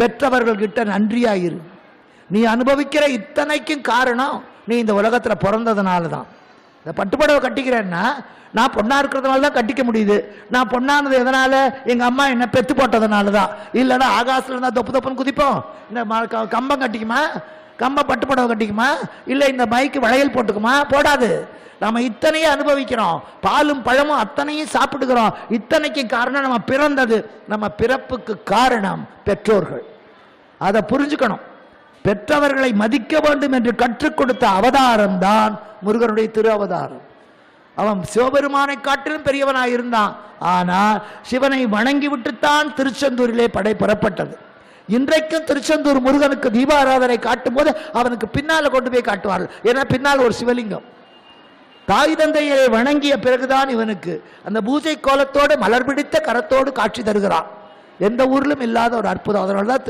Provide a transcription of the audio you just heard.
பெற்றவர்கள்கிட்ட நன்றியாயிரு. நீ அனுபவிக்கிற இத்தனைக்கும் காரணம் நீ இந்த உலகத்தில் பிறந்ததுனால தான் இந்த பட்டுப்படவை கட்டிக்கிறேன்னா நான் பொண்ணாக இருக்கிறதுனால தான் கட்டிக்க முடியுது. நான் பொண்ணானது எதனால்? எங்கள் அம்மா என்ன பெத்து போட்டதுனால தான் இல்லைன்னா ஆகாசில் இருந்தால் தொப்பு தொப்புன்னு குதிப்போம். இந்த க- கம்பம் கட்டிக்குமா? கம்பம் பட்டுப்படவை கட்டிக்குமா? இல்லை இந்த மைக்கு வளையல் போட்டுக்குமா? போடாது. நம்ம இத்தனையும் அனுபவிக்கிறோம். பாலும் பழமும் அத்தனையும் சாப்பிட்டுக்கிறோம். இத்தனைக்கும் காரணம் நம்ம பிறந்தது. நம்ம பிறப்புக்கு காரணம் பெற்றோர்கள். அதை புரிஞ்சுக்கணும். பெற்றவர்களை மதிக்க வேண்டும் என்று கற்றுக் கொடுத்த அவதாரம் தான் முருகனுடைய திரு அவதாரம் அவன் சிவபெருமானை காட்டிலும் பெரியவனாக இருந்தான். ஆனால் சிவனை வணங்கி விட்டுத்தான் திருச்செந்தூரிலே படை பெறப்பட்டது. இன்றைக்கும் திருச்செந்தூர் முருகனுக்கு தீபாராதனை காட்டும் போது அவனுக்கு பின்னால் கொண்டு போய் காட்டுவார்கள். ஏன்னா பின்னால் ஒரு சிவலிங்கம். தாய் தந்தையை வணங்கிய பிறகுதான் இவனுக்கு அந்த பூஜை கோலத்தோடு மலர் பிடித்த கரத்தோடு காட்சி தருகிறான். எந்த ஊரிலும் இல்லாத ஒரு அற்புதம். அதனால தான்